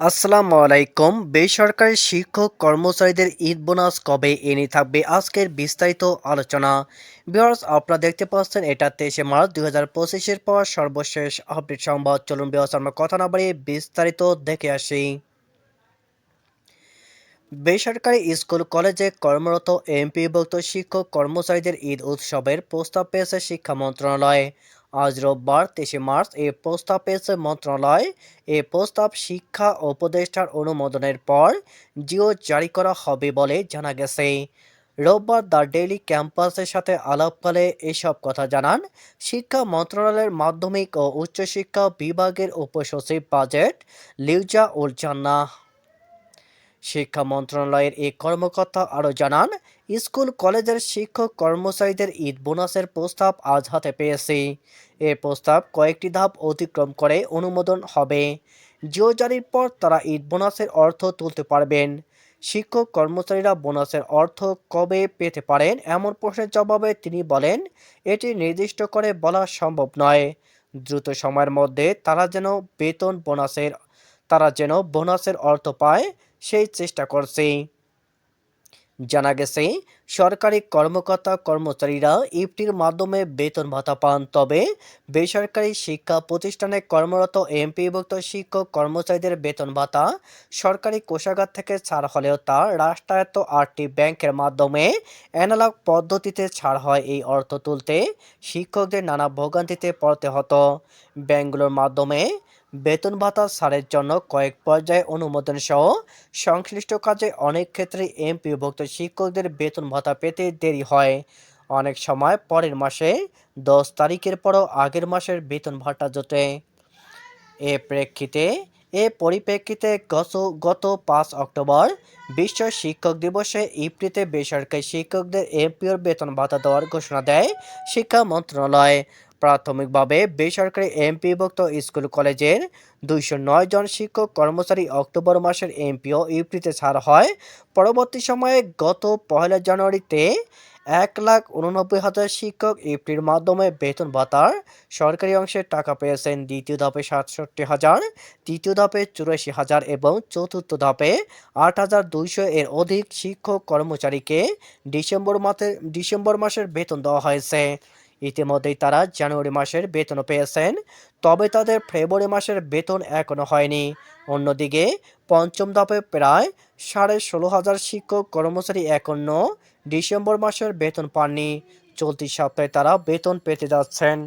আসসালামু আলাইকুম। বেসরকারি শিক্ষক কর্মচারীদের ঈদ বোনাস কবে এনে থাকবে আজকের বিস্তারিত আলোচনা। বিহার্স আপনারা দেখতে পাচ্ছেন, এটা তেইশে মার্চ দুই হাজার পঁচিশের পর সর্বশেষ আপডেট সংবাদ। চলুন বিহার্স আমরা কথা না বাড়িয়ে বিস্তারিত দেখে আসি। বেসরকারি স্কুল, কলেজে কর্মরত এমপিভুক্ত শিক্ষক কর্মচারীদের ঈদ উৎসবের প্রস্তাব পেয়েছে শিক্ষা মন্ত্রণালয়। আজ রোববার তেইশে মার্চ এ প্রস্তাব পেয়েছে মন্ত্রণালয় এ প্রস্তাব শিক্ষা উপদেষ্টার অনুমোদনের পর জিও জারি করা হবে বলে জানা গেছে। রোববার দ্য ডেইলি ক্যাম্পাসের সাথে আলাপকালে এসব কথা জানান শিক্ষা মন্ত্রণালয়ের মাধ্যমিক ও উচ্চশিক্ষা বিভাগের উপসচিব বাজেট লিউজা উল শিক্ষা মন্ত্রণালয়ের এই কর্মকর্তা আরও জানান, স্কুল, কলেজের শিক্ষক কর্মচারীদের ঈদ বোনাসের প্রস্তাব আজ হাতে পেয়েছি। এ প্রস্তাব কয়েকটি ধাপ অতিক্রম করে অনুমোদন হবে। জিও জারির পর তারা ঈদ বোনাসের অর্থ তুলতে পারবেন। শিক্ষক কর্মচারীরা বোনাসের অর্থ কবে পেতে পারেন এমন প্রশ্নের জবাবে তিনি বলেন, এটি নির্দিষ্ট করে বলা সম্ভব নয়। দ্রুত সময়ের মধ্যে তারা যেন বেতন বোনাসের, তারা যেন বোনাসের অর্থ পায় সেই চেষ্টা করছে। জানা গেছে, সরকারি কর্মকর্তা কর্মচারীরা ইফটির মাধ্যমে বেতন ভাতা পান, তবে বেসরকারি শিক্ষা প্রতিষ্ঠানে কর্মরত এমপিভুক্ত শিক্ষক কর্মচারীদের বেতন ভাতা সরকারি কোষাগার থেকে ছাড় হলেও তা রাষ্ট্রায়ত্ত আটটি ব্যাংকের মাধ্যমে অ্যানালগ পদ্ধতিতে ছাড় হয়, এই অর্থ তুলতে শিক্ষকদের নানা ভোগান্তিতে পড়তে হতো। ব্যাংকগুলোর মাধ্যমে বেতন ভাতা ছাড়ের জন্য কয়েক পর্যায়ে অনুমোদন সহ সংশ্লিষ্ট কাজে অনেক ক্ষেত্রে এমপিভুক্ত শিক্ষকদের বেতন ভাতা পেতে দেরি হয়। অনেক সময় পরের মাসে দশ তারিখের পরও আগের মাসের বেতন ভাতা জোটে। এ প্রেক্ষিতে, এ পরিপ্রেক্ষিতে গত গত পাঁচ অক্টোবর বিশ্ব শিক্ষক দিবসে ইপ্রিতে বেসরকারি শিক্ষকদের এমপিওর বেতন ভাতা দেওয়ার ঘোষণা দেয় শিক্ষা মন্ত্রণালয়। প্রাথমিকভাবে বেসরকারি এমপিভুক্ত স্কুল কলেজের দুইশো নয় জন শিক্ষক কর্মচারী অক্টোবর মাসের এমপিও ইউপিতে ছাড় হয়। পরবর্তী সময়ে গত পহেলা জানুয়ারিতে এক লাখ উননব্বই হাজার শিক্ষক ইফটির মাধ্যমে বেতন ভাতার সরকারি অংশের টাকা পেয়েছেন। দ্বিতীয় ধাপে সাতষট্টি হাজার, তৃতীয় ধাপে চুরাশি হাজার এবং চতুর্থ ধাপে আট হাজার দুইশো এর অধিক শিক্ষক কর্মচারীকে ডিসেম্বর মাসে ডিসেম্বর মাসের বেতন দেওয়া হয়েছে। ইতিমধ্যেই তারা জানুয়ারি মাসের বেতন পেয়েছেন, তবে তাদের ফেব্রুয়ারি মাসের বেতন এখনও হয়নি। অন্যদিকে, পঞ্চম ধাপে প্রায় সাড়ে ষোলো হাজার শিক্ষক কর্মচারী এখনও ডিসেম্বর মাসের বেতন পাননি। চলতি সপ্তাহে তারা বেতন পেতে যাচ্ছেন।